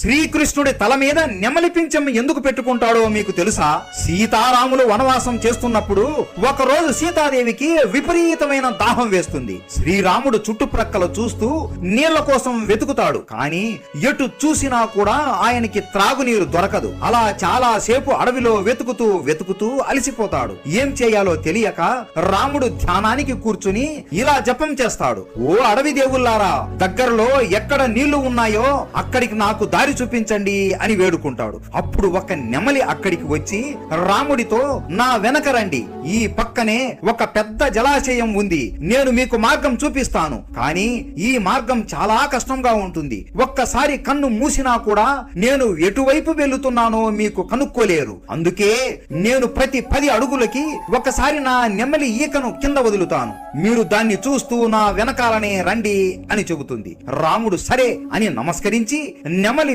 శ్రీకృష్ణుడి తల మీద నెమలిపించం ఎందుకు పెట్టుకుంటాడో మీకు తెలుసా? సీతారాములు వనవాసం చేస్తున్నప్పుడు ఒకరోజు సీతాదేవికి విపరీతమైన దాహం వేస్తుంది. శ్రీరాముడు చుట్టుప్రక్కల చూస్తూ నీళ్ళ కోసం వెతుకుతాడు. కానీ ఎటు చూసినా కూడా ఆయనకి త్రాగునీరు దొరకదు. అలా చాలా సేపు అడవిలో వెతుకుతూ వెతుకుతూ అలసిపోతాడు. ఏం చేయాలో తెలియక రాముడు ధ్యానానికి కూర్చుని ఇలా జపం చేస్తాడు. ఓ అడవి దేవుల్లారా దగ్గరలో ఎక్కడ నీళ్ళు ఉన్నాయో అక్కడికి నాకు దారి చూపించండి అని వేడుకుంటాడు. అప్పుడు ఒక నెమలి అక్కడికి వచ్చి రాముడితో నా వెనక రండి. ఈ పక్కనే ఒక పెద్ద జలాశయం ఉంది. నేను మీకు మార్గం చూపిస్తాను. కానీ ఈ మార్గం చాలా కష్టంగా ఉంటుంది. ఒక్కసారి కన్ను మూసినా కూడా నేను ఎటువైపు వెళ్తున్నానో మీకు కనుక్కోలేరు. అందుకే నేను ప్రతి పది అడుగులకి ఒకసారి నా నెమ్మలి ఈకను కింద వదులుతాను. మీరు దాన్ని చూస్తూ నా వెనకాలనే రండి అని చెబుతుంది. రాముడు సరే అని నమస్కరించి నెమలి